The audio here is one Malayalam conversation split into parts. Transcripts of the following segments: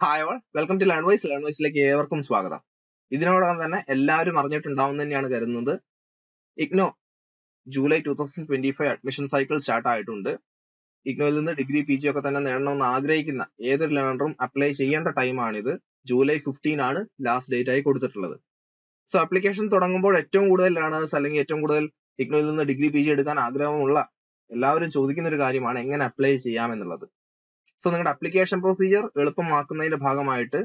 Hi all welcome to learnwise learn വോയ്സിലേക്ക് ഏവർക്കും സ്വാഗതം. ഇതിനോടകം തന്നെ എല്ലാവരും അറിഞ്ഞിട്ടുണ്ടാവും തന്നെയാണ് കരുതുന്നത്. IGNOU July two thousand twenty five admission cycle start ആയിട്ടുണ്ട് ഇഗ്നോയിൽ നിന്ന് ഡിഗ്രി പി ജി ഒക്കെ തന്നെ നേടണമെന്ന് ആഗ്രഹിക്കുന്ന ഏതൊരു ലേണറും അപ്ലൈ ചെയ്യേണ്ട ടൈമാണിത് ജൂലൈ ഫിഫ്റ്റീൻ ആണ് ലാസ്റ്റ് ഡേറ്റ് ആയി കൊടുത്തിട്ടുള്ളത്. സോ അപ്ലിക്കേഷൻ തുടങ്ങുമ്പോൾ ഏറ്റവും കൂടുതൽ ലേണേഴ്സ് അല്ലെങ്കിൽ ഏറ്റവും കൂടുതൽ ഇഗ്നോയിൽ നിന്ന് ഡിഗ്രി പി ജി എടുക്കാൻ ആഗ്രഹമുള്ള എല്ലാവരും ചോദിക്കുന്ന ഒരു കാര്യമാണ് എങ്ങനെ അപ്ലൈ ചെയ്യാം എന്നുള്ളത് സോ നിങ്ങളുടെ അപ്ലിക്കേഷൻ പ്രൊസീജിയർ എളുപ്പമാക്കുന്നതിന്റെ ഭാഗമായിട്ട്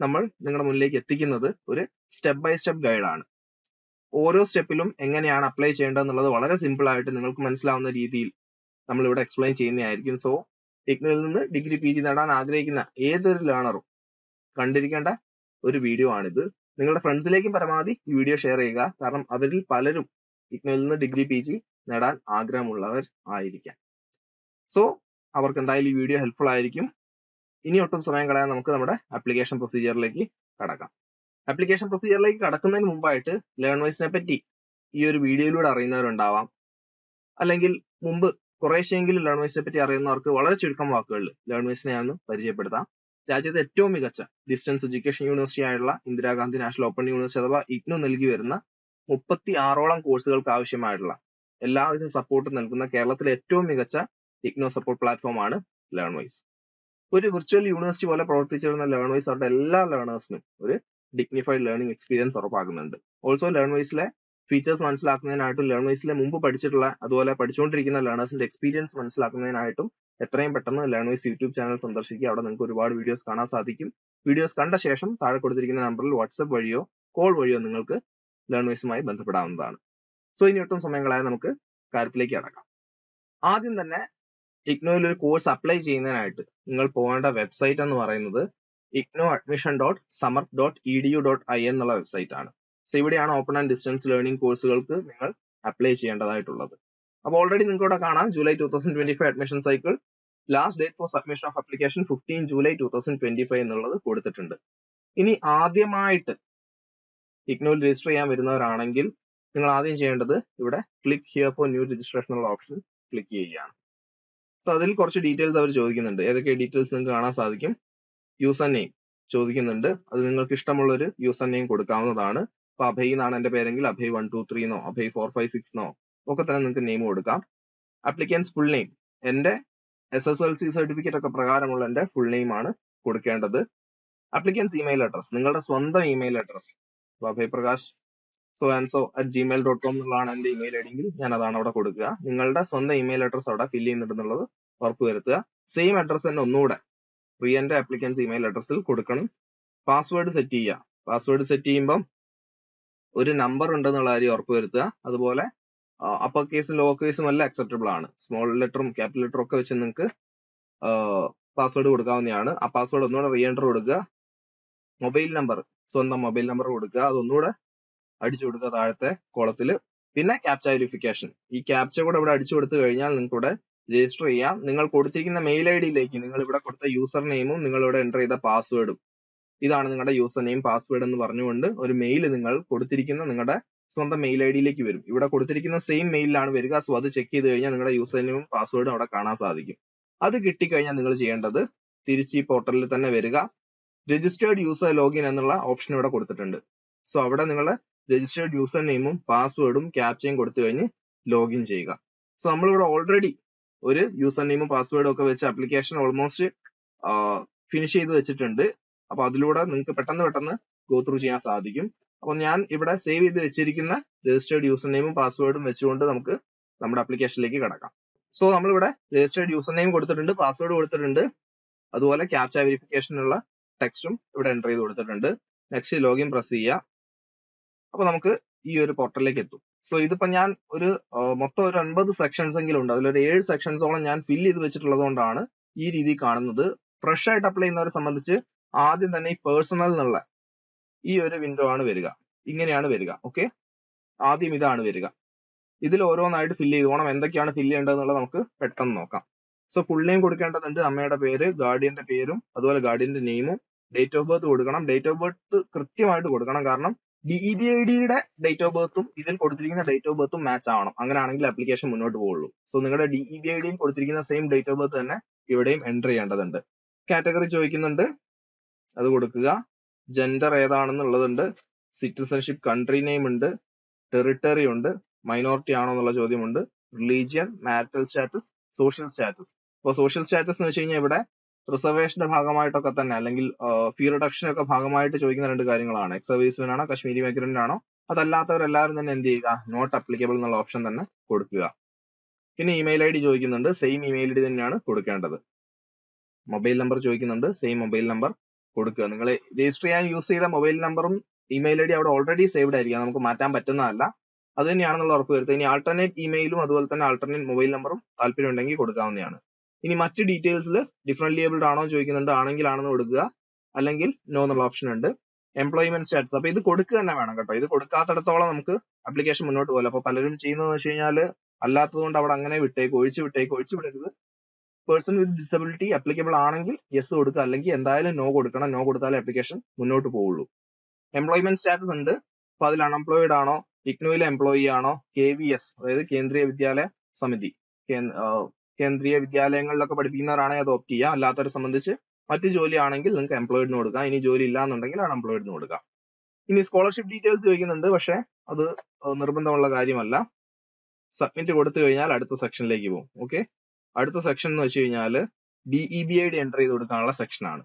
നമ്മൾ നിങ്ങളുടെ മുന്നിലേക്ക് എത്തിക്കുന്നത് ഒരു സ്റ്റെപ്പ് ബൈ സ്റ്റെപ്പ് ഗൈഡാണ് ഓരോ സ്റ്റെപ്പിലും എങ്ങനെയാണ് അപ്ലൈ ചെയ്യേണ്ടത് എന്നുള്ളത് വളരെ സിമ്പിൾ ആയിട്ട് നിങ്ങൾക്ക് മനസ്സിലാവുന്ന രീതിയിൽ നമ്മൾ ഇവിടെ എക്സ്പ്ലെയിൻ ചെയ്യുന്നതായിരിക്കും സോ ഇഗ്നിൽ നിന്ന് ഡിഗ്രി പി ജി നേടാൻ ആഗ്രഹിക്കുന്ന ഏതൊരു ലേണറും കണ്ടിരിക്കേണ്ട ഒരു വീഡിയോ ആണിത്. നിങ്ങളുടെ ഫ്രണ്ട്സിലേക്കും പരമാവധി ഈ വീഡിയോ ഷെയർ ചെയ്യുക. കാരണം അവരിൽ പലരും ഇഗ്നിൽ നിന്ന് ഡിഗ്രി പി ജി നേടാൻ ആഗ്രഹമുള്ളവർ ആയിരിക്കാം. സോ അവർക്ക് എന്തായാലും ഈ വീഡിയോ ഹെൽപ്ഫുൾ ആയിരിക്കും. ഇനി ഒട്ടും സമയം കളയാൻ നമുക്ക് നമ്മുടെ ആപ്ലിക്കേഷൻ പ്രൊസീജിയറിലേക്ക് കടക്കാം. ആപ്ലിക്കേഷൻ പ്രൊസീജിയറിലേക്ക് കടക്കുന്നതിന് മുമ്പായിട്ട് ലേൺ വൈസിനെ പറ്റി ഈ ഒരു വീഡിയോയിലൂടെ അറിയുന്നവരുണ്ടാവാം. അല്ലെങ്കിൽ മുമ്പ് കുറേശ്ശെങ്കിലും ലേൺ വൈസിനെ പറ്റി അറിയുന്നവർക്ക് വളരെ ചുരുക്കം വാക്കുകളിൽ ലേൺവൈസിനെ ഞാൻ ഒന്ന് പരിചയപ്പെടുത്താം. രാജ്യത്തെ ഏറ്റവും മികച്ച ഡിസ്റ്റൻസ് എഡ്യൂക്കേഷൻ യൂണിവേഴ്സിറ്റി ആയിട്ടുള്ള ഇന്ദിരാഗാന്ധി നാഷണൽ ഓപ്പൺ യൂണിവേഴ്സിറ്റി അഥവാ ഇഗ്നു നൽകി വരുന്ന മുപ്പത്തി ആറോളം കോഴ്സുകൾക്ക് ആവശ്യമായിട്ടുള്ള എല്ലാവിധ സപ്പോർട്ടും നൽകുന്ന കേരളത്തിലെ ഏറ്റവും മികച്ച ഇഗ്നോ സപ്പോർട്ട് പ്ലാറ്റ്ഫോം ആണ് ലേൺവൈസ് ഒരു വിർച്വൽ യൂണിവേഴ്സിറ്റി പോലെ പ്രവർത്തിച്ചു വരുന്ന ലേൺവൈസ് അവരുടെ എല്ലാ ലേണേഴ്സിനും ഒരു ഡിഗ്നിഫൈഡ് ലേണിംഗ് എക്സ്പീരിയൻസ് ഉറപ്പാക്കുന്നുണ്ട്. ഓൾസോ ലേൺവൈസിലെ ഫീച്ചേഴ്സ് മനസ്സിലാക്കുന്നതിനായിട്ടും ലേൺവൈസിലെ മുമ്പ് പഠിച്ചിട്ടുള്ള അതുപോലെ പഠിച്ചുകൊണ്ടിരിക്കുന്ന ലേണേഴ്സിന്റെ എക്സ്പീരിയൻസ് മനസ്സിലാക്കുന്നതിനായിട്ടും എത്രയും പെട്ടെന്ന് ലേൺവൈസ് യൂട്യൂബ് ചാനൽ സന്ദർശിക്കുക. അവിടെ നിങ്ങൾക്ക് ഒരുപാട് വീഡിയോസ് കാണാൻ സാധിക്കും. വീഡിയോസ് കണ്ട ശേഷം താഴെ കൊടുത്തിരിക്കുന്ന നമ്പറിൽ വാട്സപ്പ് വഴിയോ കോൾ വഴിയോ നിങ്ങൾക്ക് ലേൺവൈസുമായി ബന്ധപ്പെടാവുന്നതാണ്. സോ ഇനി ഒട്ടും സമയങ്ങളായ നമുക്ക് കാര്യത്തിലേക്ക് അടക്കാം ആദ്യം തന്നെ ഇഗ്നോയിൽ ഒരു കോഴ്സ് അപ്ലൈ ചെയ്യുന്നതിനായിട്ട് നിങ്ങൾ പോകേണ്ട വെബ്സൈറ്റ് എന്ന് പറയുന്നത് IGNOU admission dot Samarth dot E D U dot I എന്നുള്ള വെബ്സൈറ്റ് ആണ്. സോ ഇവിടെയാണ് ഓപ്പൺ ആൻഡ് ഡിസ്റ്റൻസ് ലേണിംഗ് കോഴ്സുകൾക്ക് നിങ്ങൾ അപ്ലൈ ചെയ്യേണ്ടതായിട്ടുള്ളത്. അപ്പോൾ ഓൾറെഡി നിങ്ങൾക്ക് ഇവിടെ കാണാം July two thousand twenty five admission cycle last date for submission of application fifteen July two thousand twenty five എന്നുള്ളത് കൊടുത്തിട്ടുണ്ട്. ഇനി ആദ്യമായിട്ട് ഇഗ്നോയിൽ രജിസ്റ്റർ ചെയ്യാൻ വരുന്നവരാണെങ്കിൽ നിങ്ങൾ ആദ്യം ചെയ്യേണ്ടത് ഇവിടെ click here for new registration ഉള്ള ഓപ്ഷൻ ക്ലിക്ക് ചെയ്യുകയാണ്. സോ അതിൽ കുറച്ച് ഡീറ്റെയിൽസ് അവർ ചോദിക്കുന്നുണ്ട്. ഏതൊക്കെ ഡീറ്റെയിൽസ് നിങ്ങൾക്ക് കാണാൻ സാധിക്കും? യൂസർ നെയിം ചോദിക്കുന്നുണ്ട്. അത് നിങ്ങൾക്ക് ഇഷ്ടമുള്ള ഒരു യൂസർ നെയിം കൊടുക്കാവുന്നതാണ്. ഇപ്പൊ അഭയ് എന്നാണ് എന്റെ പേരെങ്കിൽ അഭയ് വൺ ടു ത്രീ എന്നോ അഭയ് ഫോർ ഫൈവ് സിക്സ് എന്നോ ഒക്കെ തന്നെ നിങ്ങൾക്ക് നെയിം കൊടുക്കാം. അപ്ലിക്കൻസ് ഫുൾ നെയിം എന്റെ S S L C certificate ഒക്കെ പ്രകാരമുള്ള എന്റെ ഫുൾ നെയിം ആണ് കൊടുക്കേണ്ടത്. അപ്ലിക്കൻസ് ഇമെയിൽ അഡ്രസ് നിങ്ങളുടെ സ്വന്തം email address Abhay Prakash so and so at gmail dot com എന്നുള്ളതാണ് എന്റെ ഇമെയിൽ ഐ ഡിയെങ്കിൽ ഞാൻ അതാണ് അവിടെ കൊടുക്കുക. നിങ്ങളുടെ സ്വന്തം ഇമെയിൽ അഡ്രസ് അവിടെ ഫില്ല് ചെയ്യുന്നുണ്ടെന്നുള്ളത് ഉറപ്പുവരുത്തുക. സെയിം അഡ്രസ് തന്നെ ഒന്നുകൂടെ പ്രിയന്റെ ആപ്ലിക്കൻസ് ഇമെയിൽ അഡ്രസ്സിൽ കൊടുക്കണം. പാസ്വേഡ് സെറ്റ് ചെയ്യുക. പാസ്വേഡ് സെറ്റ് ചെയ്യുമ്പം ഒരു നമ്പർ ഉണ്ടെന്നുള്ള കാര്യം ഉറപ്പുവരുത്തുക. അതുപോലെ അപ്പർ കേസും ലോവർ കേസും എല്ലാം അക്സെപ്റ്റബിൾ ആണ്. സ്മോൾ ലെറ്ററും ക്യാപിറ്റൽ ലെറ്ററും ഒക്കെ വെച്ച് നിങ്ങൾക്ക് പാസ്വേഡ് കൊടുക്കാവുന്നതാണ്. ആ പാസ്വേഡ് ഒന്നുകൂടെ റീ എന്റർ കൊടുക്കുക. മൊബൈൽ നമ്പർ സ്വന്തം മൊബൈൽ നമ്പർ കൊടുക്കുക. അതൊന്നുകൂടെ അടിച്ചു കൊടുക്കുക താഴത്തെ കോളത്തിൽ പിന്നെ ക്യാപ്ച വെരിഫിക്കേഷൻ ഈ ക്യാപ്ച കൂടെ ഇവിടെ അടിച്ചു കൊടുത്തു കഴിഞ്ഞാൽ നിങ്ങൾക്ക് ഇവിടെ രജിസ്റ്റർ ചെയ്യാം. നിങ്ങൾ കൊടുത്തിരിക്കുന്ന മെയിൽ ഐ ഡിയിലേക്ക് നിങ്ങൾ ഇവിടെ കൊടുത്ത യൂസർ നെയിമും നിങ്ങൾ ഇവിടെ എന്റർ ചെയ്ത പാസ്വേഡും ഇതാണ് നിങ്ങളുടെ യൂസർ നെയിം പാസ്വേഡ് എന്ന് പറഞ്ഞുകൊണ്ട് ഒരു മെയിൽ നിങ്ങൾ കൊടുത്തിരിക്കുന്ന നിങ്ങളുടെ സ്വന്തം മെയിൽ ഐ ഡിയിലേക്ക് വരും. ഇവിടെ കൊടുത്തിരിക്കുന്ന സെയിം മെയിലാണ് വരിക. സോ അത് ചെക്ക് ചെയ്ത് കഴിഞ്ഞാൽ നിങ്ങളുടെ യൂസർ നെയിമും പാസ്വേഡും അവിടെ കാണാൻ സാധിക്കും. അത് കിട്ടിക്കഴിഞ്ഞാൽ നിങ്ങൾ ചെയ്യേണ്ടത് തിരിച്ച് ഈ പോർട്ടലിൽ തന്നെ വരിക. രജിസ്റ്റേർഡ് യൂസർ ലോഗിൻ എന്നുള്ള ഓപ്ഷൻ ഇവിടെ കൊടുത്തിട്ടുണ്ട്. സോ അവിടെ നിങ്ങൾ രജിസ്റ്റേർഡ് യൂസർ നെയിമും പാസ്വേഡും ക്യാപ്ചയും കൊടുത്തു കഴിഞ്ഞ് ലോഗിൻ ചെയ്യുക. സോ നമ്മളിവിടെ ഓൾറെഡി ഒരു യൂസർ നെയിമും പാസ്വേഡും ഒക്കെ വെച്ച് ആപ്ലിക്കേഷൻ ഓൾമോസ്റ്റ് ഫിനിഷ് ചെയ്ത് വെച്ചിട്ടുണ്ട്. അപ്പൊ അതിലൂടെ നിങ്ങൾക്ക് പെട്ടെന്ന് പെട്ടെന്ന് ഗോ ത്രൂ ചെയ്യാൻ സാധിക്കും. അപ്പൊ ഞാൻ ഇവിടെ സേവ് ചെയ്ത് വെച്ചിരിക്കുന്ന രജിസ്റ്റേർഡ് യൂസർ നെയിമും പാസ്വേഡും വെച്ചുകൊണ്ട് നമുക്ക് നമ്മുടെ ആപ്ലിക്കേഷനിലേക്ക് കിടക്കാം. സോ നമ്മളിവിടെ രജിസ്റ്റേർഡ് യൂസർ നെയിം കൊടുത്തിട്ടുണ്ട് പാസ്വേഡ് കൊടുത്തിട്ടുണ്ട്. അതുപോലെ ക്യാപ്ച വെരിഫിക്കേഷനുള്ള ടെക്സ്റ്റും ഇവിടെ എന്റർ ചെയ്ത് കൊടുത്തിട്ടുണ്ട്. നെക്സ്റ്റ് ലോഗിൻ പ്രസ് ചെയ്യുക. അപ്പൊ നമുക്ക് ഈ ഒരു പോർട്ടലിലേക്ക് എത്തും. സോ ഇതിപ്പോ ഞാൻ ഒരു മൊത്തം ഒരു ഒൻപത് സെക്ഷൻസ് എങ്കിലും ഉണ്ട്. അതിലൊരു ഏഴ് സെക്ഷൻസോളം ഞാൻ ഫില്ല് ചെയ്ത് വെച്ചിട്ടുള്ളത് കൊണ്ടാണ് ഈ രീതി കാണുന്നത്. ഫ്രഷ് ആയിട്ട് അപ്ലൈ ചെയ്യുന്നവരെ സംബന്ധിച്ച് ആദ്യം തന്നെ ഈ പേഴ്സണൽ എന്നുള്ള ഈ ഒരു വിൻഡോ ആണ് വരിക. ഇങ്ങനെയാണ് വരിക ഓക്കെ ആദ്യം ഇതാണ് വരിക. ഇതിൽ ഓരോന്നായിട്ട് ഫില്ല് ചെയ്ത്. പോകണം എന്തൊക്കെയാണ് ഫില്ല് ചെയ്യേണ്ടത് എന്നുള്ളത് നമുക്ക് പെട്ടെന്ന് നോക്കാം. സോ ഫുൾ നെയിം കൊടുക്കേണ്ടതുണ്ട്. അമ്മയുടെ പേര് ഗാർഡിയന്റെ പേരും അതുപോലെ ഗാർഡിയന്റെ നെയിമും ഡേറ്റ് ഓഫ് ബർത്ത് കൊടുക്കണം. ഡേറ്റ് ഓഫ് ബർത്ത് കൃത്യമായിട്ട് കൊടുക്കണം. കാരണം ഡി ഇ ബി ഐ ഡിയുടെ ഡേറ്റ് ഓഫ് ബർത്തും ഇതിൽ കൊടുത്തിരിക്കുന്ന ഡേറ്റ് ഓഫ് ബർത്തും മാച്ച് ആവണം. അങ്ങനെയാണെങ്കിൽ അപ്ലിക്കേഷൻ മുന്നോട്ട് പോകുള്ളൂ സോ നിങ്ങളുടെ ഡി ഇ ബി ഐ ഡിയും കൊടുത്തിരിക്കുന്ന സെയിം ഡേറ്റ് ഓഫ് ബർത്ത് തന്നെ ഇവിടെയും എന്റർ ചെയ്യേണ്ടതുണ്ട്. കാറ്റഗറി ചോദിക്കുന്നുണ്ട്. അത് കൊടുക്കുക. ജെൻഡർ ഏതാണെന്നുള്ളതുണ്ട്. സിറ്റിസൺഷിപ്പ് കൺട്രി നെയിം ഉണ്ട്. ടെറിട്ടറി ഉണ്ട്. മൈനോറിറ്റി ആണോ എന്നുള്ള ചോദ്യമുണ്ട്. Religion marital status social status അപ്പോൾ സോഷ്യൽ സ്റ്റാറ്റസ് എന്ന് വെച്ച് കഴിഞ്ഞാൽ ഇവിടെ റിസർവേഷന്റെ ഭാഗമായിട്ടൊക്കെ തന്നെ അല്ലെങ്കിൽ ഫീ റിഡക്ഷൻ ഒക്കെ ഭാഗമായിട്ട് ചോദിക്കുന്ന രണ്ട് കാര്യങ്ങളാണ്. എക്സ് സർവീസ്മെൻ കശ്മീരി മൈഗ്രന്റ് ആണോ അതല്ലാത്തവരെല്ലാവരും തന്നെ എന്ത് ചെയ്യുക നോട്ട് അപ്ലിക്കബിൾ എന്നുള്ള ഓപ്ഷൻ തന്നെ കൊടുക്കുക. പിന്നെ ഇമെയിൽ ഐ ഡി ചോദിക്കുന്നുണ്ട് സെയിം ഇമെയിൽ ഐ ഡി തന്നെയാണ് കൊടുക്കേണ്ടത്. മൊബൈൽ നമ്പർ ചോദിക്കുന്നുണ്ട് സെയിം മൊബൈൽ നമ്പർ കൊടുക്കുക. നിങ്ങൾ രജിസ്റ്റർ ചെയ്യാൻ യൂസ് ചെയ്ത മൊബൈൽ നമ്പറും ഇമെയിൽ ഐ ഡി അവിടെ ഓൾറെഡി സേവ്ഡ് ആയിരിക്കും നമുക്ക് മാറ്റാൻ പറ്റുന്നതല്ല. അത് തന്നെയാണെന്നുള്ള ഉറപ്പ് വരുത്തുക. ഇനി ആൾട്ടർനേറ്റ് ഇമെയിലും അതുപോലെ തന്നെ ആൾട്ടർനേറ്റ് മൊബൈൽ നമ്പറും താല്പര്യം ഉണ്ടെങ്കിൽ കൊടുക്കാവുന്നതാണ്. ഇനി മറ്റ് ഡീറ്റെയിൽസിൽ ഡിഫറെന്റ് ലേബിൾഡ് ആണോ ചോദിക്കുന്നുണ്ട്. ആണെങ്കിൽ ആണെന്ന് കൊടുക്കുക. അല്ലെങ്കിൽ നോ എന്നുള്ള ഓപ്ഷൻ ഉണ്ട്. എംപ്ലോയ്മെന്റ് സ്റ്റാറ്റസ് അപ്പൊ ഇത് കൊടുക്കുക തന്നെ വേണം കേട്ടോ. ഇത് കൊടുക്കാത്തടത്തോളം നമുക്ക് അപ്ലിക്കേഷൻ മുന്നോട്ട് പോകില്ല. അപ്പൊ പലരും ചെയ്യുന്നതെന്ന് വെച്ച് കഴിഞ്ഞാൽ അല്ലാത്തത് കൊണ്ട് അവിടെ അങ്ങനെ വിട്ടേക്ക് ഒഴിച്ചു വിട്ടേക്ക് ഒഴിച്ചു വിടരുത്. പേഴ്സൺ വിത്ത് ഡിസബിലിറ്റി അപ്ലിക്കബിൾ ആണെങ്കിൽ യെസ് കൊടുക്കുക. അല്ലെങ്കിൽ എന്തായാലും നോ കൊടുക്കണം. നോ കൊടുത്താലേ അപ്ലിക്കേഷൻ മുന്നോട്ട് പോവുള്ളൂ. എംപ്ലോയ്മെന്റ് സ്റ്റാറ്റസ് ഉണ്ട്. അപ്പൊ അതിൽ അൺഎംപ്ലോയിഡ് ആണോ? ഇഗ്നോയിലെ എംപ്ലോയി ആണോ? കെ വി എസ് അതായത് കേന്ദ്രീയ വിദ്യാലയ സമിതി. കേന്ദ്രീയ വിദ്യാലയങ്ങളിലൊക്കെ പഠിപ്പിക്കുന്നവരാണെങ്കിൽ അത് ഓപ്റ്റ് ചെയ്യാം. അല്ലാത്തവരെ സംബന്ധിച്ച് മറ്റ് ജോലി ആണെങ്കിൽ നിങ്ങൾക്ക് എംപ്ലോയിഡിന് കൊടുക്കാം. ഇനി ജോലി ഇല്ല എന്നുണ്ടെങ്കിൽ അൺഎംപ്ലോയിഡിന് കൊടുക്കാം. ഇനി സ്കോളർഷിപ്പ് ഡീറ്റെയിൽസ് ചോദിക്കുന്നുണ്ട്. പക്ഷെ അത് നിർബന്ധമുള്ള കാര്യമല്ല. സബ്മിറ്റ് കൊടുത്തു കഴിഞ്ഞാൽ അടുത്ത സെക്ഷനിലേക്ക് പോകും. ഓക്കെ അടുത്ത സെക്ഷൻ എന്ന് വെച്ച് കഴിഞ്ഞാൽ D E B I D enter ചെയ്ത് കൊടുക്കാനുള്ള സെക്ഷനാണ്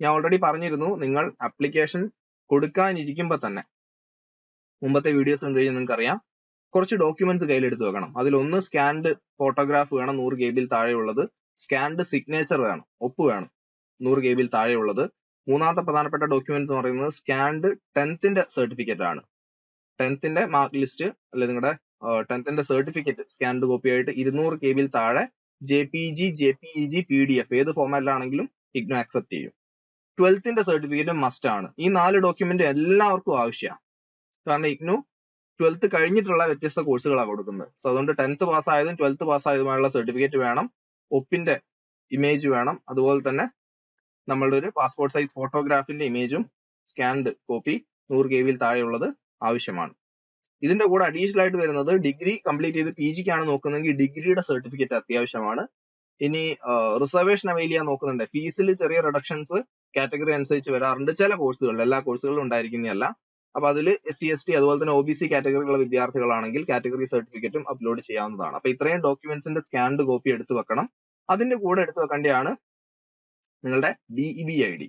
ഞാൻ ഓൾറെഡി പറഞ്ഞിരുന്നു നിങ്ങൾ ആപ്ലിക്കേഷൻ കൊടുക്കാനിരിക്കുമ്പോൾ തന്നെ. മുമ്പത്തെ വീഡിയോസ് കണ്ടു കഴിഞ്ഞാൽ നിങ്ങൾക്ക് അറിയാം കുറച്ച് ഡോക്യുമെന്റ്സ് കയ്യിലെടുത്ത് വെക്കണം. അതിലൊന്ന് സ്കാൻഡ് ഫോട്ടോഗ്രാഫ് വേണം നൂറ് കെ ബിയിൽ താഴെയുള്ളത്. സ്കാൻഡ് സിഗ്നേച്ചർ വേണം ഒപ്പ് വേണം നൂറ് കെ ബിയിൽ താഴെയുള്ളത്. മൂന്നാമത്തെ പ്രധാനപ്പെട്ട ഡോക്യുമെന്റ് എന്ന് പറയുന്നത് സ്കാൻഡ് ടെൻത്തിന്റെ സർട്ടിഫിക്കറ്റ് ആണ്. ടെൻത്തിന്റെ മാർക്ക് ലിസ്റ്റ് അല്ലെ നിങ്ങളുടെ ടെൻത്തിന്റെ സർട്ടിഫിക്കറ്റ് സ്കാൻഡ് കോപ്പി ആയിട്ട് ഇരുന്നൂറ് കെ ബിയിൽ താഴെ J P G J P G P D F ഏത് ഫോമാറ്റിലാണെങ്കിലും ഇഗ്നോ ആക്സെപ്റ്റ് ചെയ്യും. ട്വൽത്തിന്റെ സർട്ടിഫിക്കറ്റ് മസ്റ്റ് ആണ്. ഈ നാല് ഡോക്യുമെന്റ് എല്ലാവർക്കും ആവശ്യമാണ് കാരണം ഇഗ്നു ട്വൽത്ത് കഴിഞ്ഞിട്ടുള്ള വ്യത്യസ്ത കോഴ്സുകളാണ് കൊടുക്കുന്നത്. സോ അതുകൊണ്ട് ടെൻത്ത് പാസ്സായതും ട്വൽത്ത് പാസ്സായതുമായുള്ള സർട്ടിഫിക്കറ്റ് വേണം. ഒപ്പിന്റെ ഇമേജ് വേണം. അതുപോലെ തന്നെ നമ്മളുടെ ഒരു പാസ്പോർട്ട് സൈസ് ഫോട്ടോഗ്രാഫിന്റെ ഇമേജും സ്കാൻഡ് കോപ്പി നൂറ് കെ വിയിൽ താഴെയുള്ളത് ആവശ്യമാണ്. ഇതിന്റെ കൂടെ അഡീഷണൽ ആയിട്ട് വരുന്നത് ഡിഗ്രി കംപ്ലീറ്റ് ചെയ്ത് പി ജിക്കാണ് നോക്കുന്നതെങ്കിൽ ഡിഗ്രിയുടെ സർട്ടിഫിക്കറ്റ് അത്യാവശ്യമാണ്. ഇനി റിസർവേഷൻ അവൈൽ ചെയ്യാൻ നോക്കുന്നുണ്ട്. ഫീസിൽ ചെറിയ റിഡക്ഷൻസ് കാറ്റഗറി അനുസരിച്ച് വരാറുണ്ട്. ചില കോഴ്സുകളിൽ എല്ലാ കോഴ്സുകളിലും ഉണ്ടായിരിക്കുന്നതല്ല. അപ്പൊ അതിൽ എസ് സി എസ് ടി അതുപോലെ തന്നെ ഒ ബി സി കാറ്റഗറിയിലുള്ള വിദ്യാർത്ഥികളാണെങ്കിൽ കാറ്റഗറി സർട്ടിഫിക്കറ്റും അപ്ലോഡ് ചെയ്യാവുന്നതാണ്. അപ്പൊ ഇത്രയും ഡോക്യുമെന്റ്സിന്റെ സ്കാൻഡ് കോപ്പി എടുത്തു വെക്കണം. അതിന്റെ കൂടെ എടുത്തു വെക്കേണ്ടതാണ് നിങ്ങളുടെ D E B I D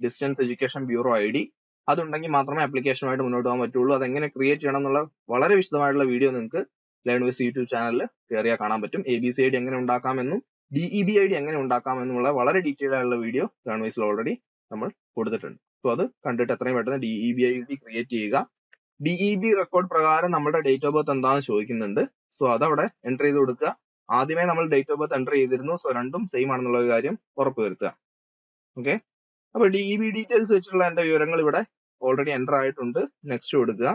distance education bureau I D അതുണ്ടെങ്കിൽ മാത്രമേ ആപ്ലിക്കേഷനുമായിട്ട് മുന്നോട്ട് പോകാൻ പറ്റുള്ളൂ. അതെങ്ങനെ ക്രിയേറ്റ് ചെയ്യണം എന്നുള്ള വളരെ വിശദമായിട്ടുള്ള വീഡിയോ നിങ്ങൾക്ക് ലേൺ യൂട്യൂബ് ചാനലിൽ കയറിയാൽ കാണാൻ പറ്റും. A B C I D എങ്ങനെ ഉണ്ടാക്കാമെന്നും D E B I D എങ്ങനെ ഉണ്ടാക്കാമെന്നുള്ള വളരെ ഡീറ്റെയിൽ ആയിട്ടുള്ള വീഡിയോ ലേൺ ഓൾറെഡി നമ്മൾ കൊടുത്തിട്ടുണ്ട്. സോ അത് കണ്ടിട്ട് എത്രയും പെട്ടെന്ന് D E B I D create ചെയ്യുക. ഡി ഇ ബി റെക്കോർഡ് പ്രകാരം നമ്മുടെ ഡേറ്റ് ഓഫ് ബർത്ത് എന്താണെന്ന് ചോദിക്കുന്നുണ്ട്. സോ അതവിടെ എന്റർ ചെയ്ത് കൊടുക്കുക. ആദ്യമേ നമ്മൾ ഡേറ്റ് ഓഫ് ബർത്ത് എന്റർ ചെയ്തിരുന്നു. സോ രണ്ടും സെയിം ആണെന്നുള്ള കാര്യം ഉറപ്പ് വരുത്തുക ഓക്കെ അപ്പൊ ഡി ഇ ബി ഡീറ്റെയിൽസ് വെച്ചിട്ടുള്ള എന്റെ വിവരങ്ങൾ ഇവിടെ ഓൾറെഡി എന്റർ ആയിട്ടുണ്ട്. നെക്സ്റ്റ് കൊടുക്കുക.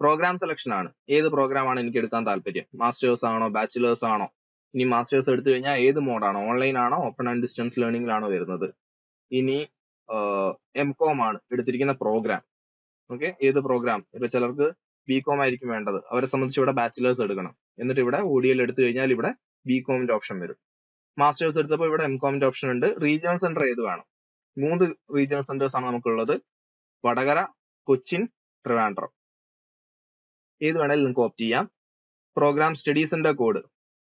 പ്രോഗ്രാം സെലക്ഷൻ ആണ്. ഏത് പ്രോഗ്രാം ആണ് എനിക്ക് എടുക്കാൻ താല്പര്യം? മാസ്റ്റേഴ്സ് ആണോ ബാച്ചിലേഴ്സ് ആണോ? ഇനി മാസ്റ്റേഴ്സ് എടുത്തു കഴിഞ്ഞാൽ ഏത് മോഡാണോ ഓൺലൈൻ ആണോ ഓപ്പൺ ആൻഡ് ഡിസ്റ്റൻസ് ലേണിംഗിലാണോ വരുന്നത്? ഇനി എം കോം ആണ് എടുത്തിരിക്കുന്ന പ്രോഗ്രാം ഓക്കെ ഏത് പ്രോഗ്രാം ഇപ്പൊ ചിലർക്ക് ബി കോം ആയിരിക്കും വേണ്ടത്. അവരെ സംബന്ധിച്ച് ഇവിടെ ബാച്ചിലേഴ്സ് എടുക്കണം. എന്നിട്ട് ഇവിടെ ഒ ഡി എൽ എടുത്തു കഴിഞ്ഞാൽ ഇവിടെ ബി കോമിന്റെ ഓപ്ഷൻ വരും. മാസ്റ്റേഴ്സ് എടുത്തപ്പോൾ ഇവിടെ എം കോമിന്റെ ഓപ്ഷൻ ഉണ്ട്. റീജിയണൽ സെന്റർ ഏത് വേണം? മൂന്ന് റീജിയണൽ സെന്റേഴ്സ് ആണ് നമുക്കുള്ളത്. വടകര കൊച്ചിൻ ട്രിവാൻഡ്രം. ഏത് വേണേലും നിങ്ങൾക്ക് ഓപ്റ്റ് ചെയ്യാം. പ്രോഗ്രാം സ്റ്റഡീസിന്റെ കോഡ്